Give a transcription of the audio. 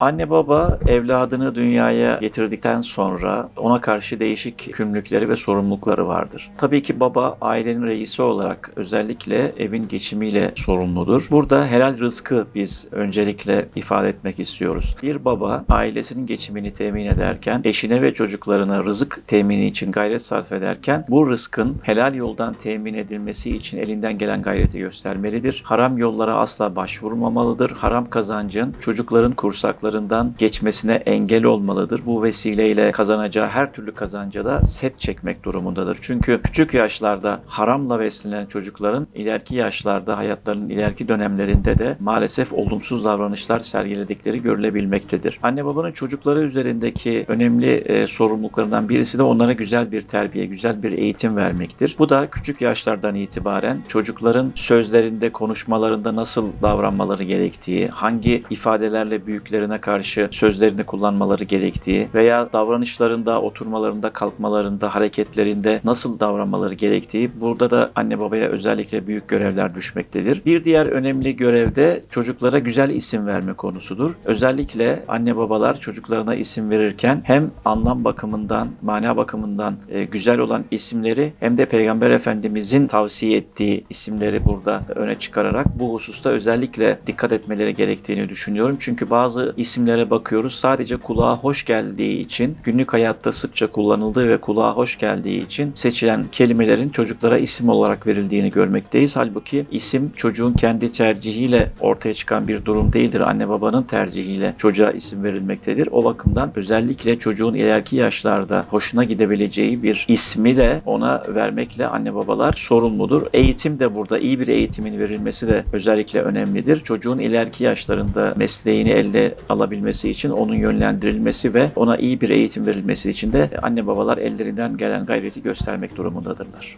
Anne baba evladını dünyaya getirdikten sonra ona karşı değişik yükümlülükleri ve sorumlulukları vardır. Tabii ki baba ailenin reisi olarak özellikle evin geçimiyle sorumludur. Burada helal rızkı biz öncelikle ifade etmek istiyoruz. Bir baba ailesinin geçimini temin ederken eşine ve çocuklarına rızık temini için gayret sarf ederken bu rızkın helal yoldan temin edilmesi için elinden gelen gayreti göstermelidir. Haram yollara asla başvurmamalıdır. Haram kazancın çocukların kursaklarından geçmesine engel olmalıdır. Bu vesileyle kazanacağı her türlü kazanca da set çekmek durumundadır. Çünkü küçük yaşlarda haramla beslenen çocukların ileriki yaşlarda hayatlarının ileriki dönemlerinde de maalesef olumsuz davranışlar sergiledikleri görülebilmektedir. Anne babanın çocukları üzerindeki önemli e, sorumluluklarından birisi de onlara güzel bir terbiye, güzel bir eğitim vermektir. Bu da küçük yaşlardan itibaren çocukların sözlerinde, konuşmalarında nasıl davranmaları gerektiği, hangi ifadelerle büyüklerine karşı sözlerini kullanmaları gerektiği veya davranışlarında, oturmalarında, kalkmalarında, hareketlerinde nasıl davranmaları gerektiği burada da anne babaya özellikle büyük görevler düşmektedir. Bir diğer önemli görev de çocuklara güzel isim verme konusudur. Özellikle anne babalar çocuklarına isim verirken hem anlam bakımından, mana bakımından e, güzel olan isimleri hem de Peygamber Efendimizin tavsiye ettiği isimleri burada öne çıkararak bu hususta özellikle dikkat etmeleri gerektiğini düşünüyorum. Çünkü bazı isimlere bakıyoruz sadece kulağa hoş geldiği için günlük hayatta sıkça kullanıldığı ve kulağa hoş geldiği için seçilen kelimelerin çocuklara isim olarak verildiğini görmekteyiz. Halbuki isim çocuğun kendi tercihiyle ortaya çıkan bir durum değildir. Anne babanın tercihiyle çocuğa isim verilmektedir. O bakımdan özellikle çocuğun ileriki yaşlarda hoşuna gidebileceği bir ismi de ona vermekle anne babalar sorumludur. Eğitim de burada iyi bir eğitimin verilmesi de özellikle önemlidir. Çocuğun ileriki yaşlarında mesleğini elde alabilmesi için onun yönlendirilmesi ve ona iyi bir eğitim verilmesi için de anne babalar ellerinden gelen gayreti göstermek durumundadırlar.